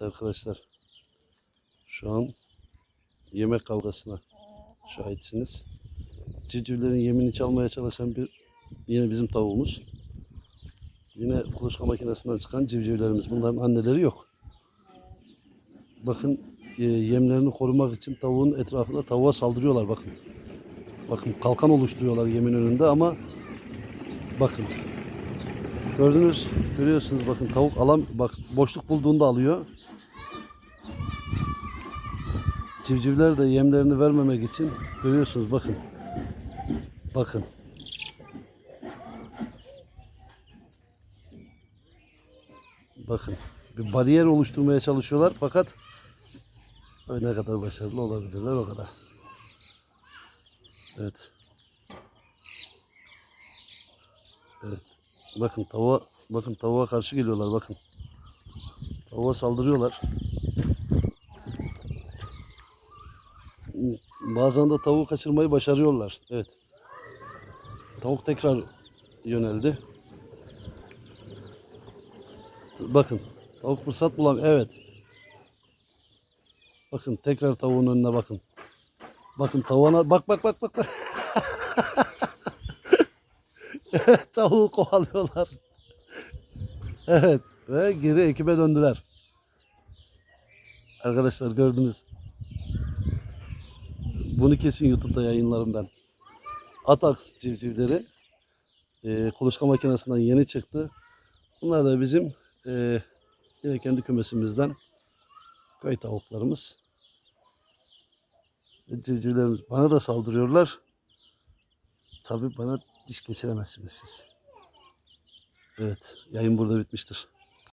Arkadaşlar. Şu an yemek kavgasına şahitsiniz. Civcivlerin yemini çalmaya çalışan bir yine bizim tavuğumuz. Yine kuluçka makinesinden çıkan civcivlerimiz. Bunların anneleri yok. Bakın e, yemlerini korumak için tavuğun etrafında tavuğa saldırıyorlar bakın. Bakın kalkan oluşturuyorlar yemin önünde ama bakın Gördünüz, görüyorsunuz bakın tavuk alan bak boşluk bulduğunda alıyor. Civcivler de yemlerini vermemek için görüyorsunuz bakın. Bakın. Bakın. Bir bariyer oluşturmaya çalışıyorlar fakat ne kadar başarılı olabilirler o kadar. Evet. Evet. Bakın tavuğa bakın tavuğa karşı geliyorlar bakın. Tavuğa saldırıyorlar. Bazen de tavuğu kaçırmayı başarıyorlar. Evet. Tavuk tekrar yöneldi. Bakın. Tavuk fırsat bulam. Evet. Bakın tekrar tavuğun önüne bakın. Bakın tavuğuna bak bak bak bak. tavuğu kovalıyorlar. Evet ve geri ekibe döndüler. Arkadaşlar gördünüz. Bunu kesin YouTube'da yayınlarım ben. Atax civcivleri e, kuluçka makinesinden yeni çıktı. Bunlar da bizim e, yine kendi kümesimizden köy tavuklarımız. Ve Civcivlerimiz bana da saldırıyorlar. Tabii bana diş geçiremezsiniz siz. Evet, yayın burada bitmiştir.